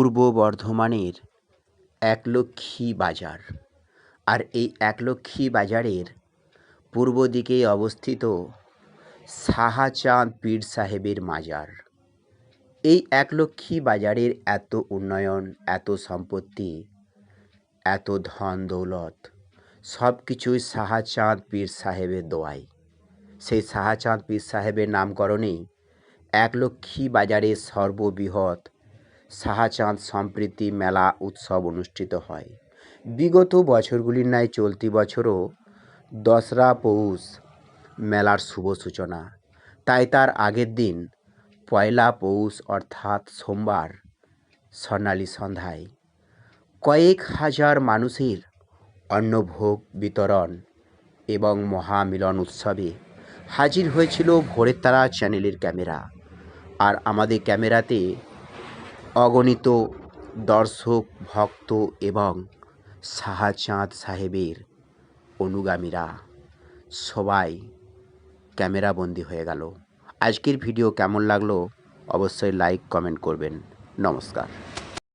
পূর্ব বর্ধমানের একলক্ষী বাজার। আর এই একলক্ষী বাজারের পূর্ব দিকে অবস্থিত শাহাচাঁদ পীর সাহেবের মাজার। এই একলক্ষী বাজারের এত উন্নয়ন, এত সম্পত্তি, এত ধন দৌলত সব কিছুই শাহাচাঁদ পীর সাহেবের দোয়াই সেই শাহাচাঁদ পীর সাহেবের নামকরণেই একলক্ষী বাজারের সর্ববৃহৎ শাহাচাঁদ সম্প্রীতি মেলা উৎসব অনুষ্ঠিত হয়। বিগত বছরগুলির ন্যায় চলতি বছরও দশরা পৌষ মেলার শুভ সূচনা। তাই তার আগের দিন পয়লা পৌষ অর্থাৎ সোমবার স্বর্ণালী সন্ধ্যায় কয়েক হাজার মানুষের অন্নভোগ, বিতরণ এবং মহামিলন উৎসবে হাজির হয়েছিল ভোরের তারা চ্যানেলের ক্যামেরা। আর আমাদের ক্যামেরাতে অগণিত দর্শক, ভক্ত এবং সাহাচাঁদ সাহেবের অনুগামীরা সবাই ক্যামেরাবন্দি হয়ে গেল। আজকের ভিডিও কেমন লাগল অবশ্যই লাইক কমেন্ট করবেন। নমস্কার।